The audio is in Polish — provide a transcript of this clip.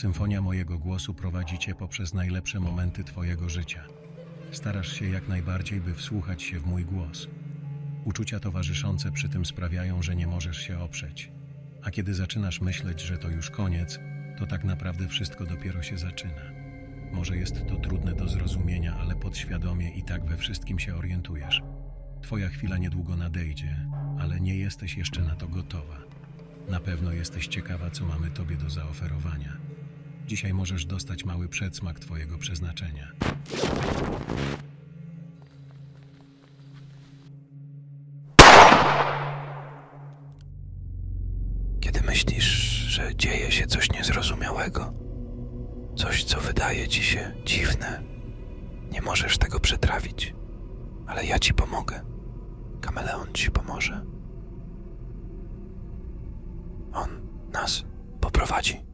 Symfonia mojego głosu prowadzi cię poprzez najlepsze momenty twojego życia. Starasz się jak najbardziej, by wsłuchać się w mój głos. Uczucia towarzyszące przy tym sprawiają, że nie możesz się oprzeć. A kiedy zaczynasz myśleć, że to już koniec, to tak naprawdę wszystko dopiero się zaczyna. Może jest to trudne do zrozumienia, ale podświadomie i tak we wszystkim się orientujesz. Twoja chwila niedługo nadejdzie, ale nie jesteś jeszcze na to gotowa. Na pewno jesteś ciekawa, co mamy Tobie do zaoferowania. Dzisiaj możesz dostać mały przedsmak Twojego przeznaczenia. Kiedy myślisz, że dzieje się coś niezrozumiałego, coś, co wydaje ci się dziwne, nie możesz tego przetrawić, ale ja ci pomogę. Kameleon ci pomoże. On nas poprowadzi.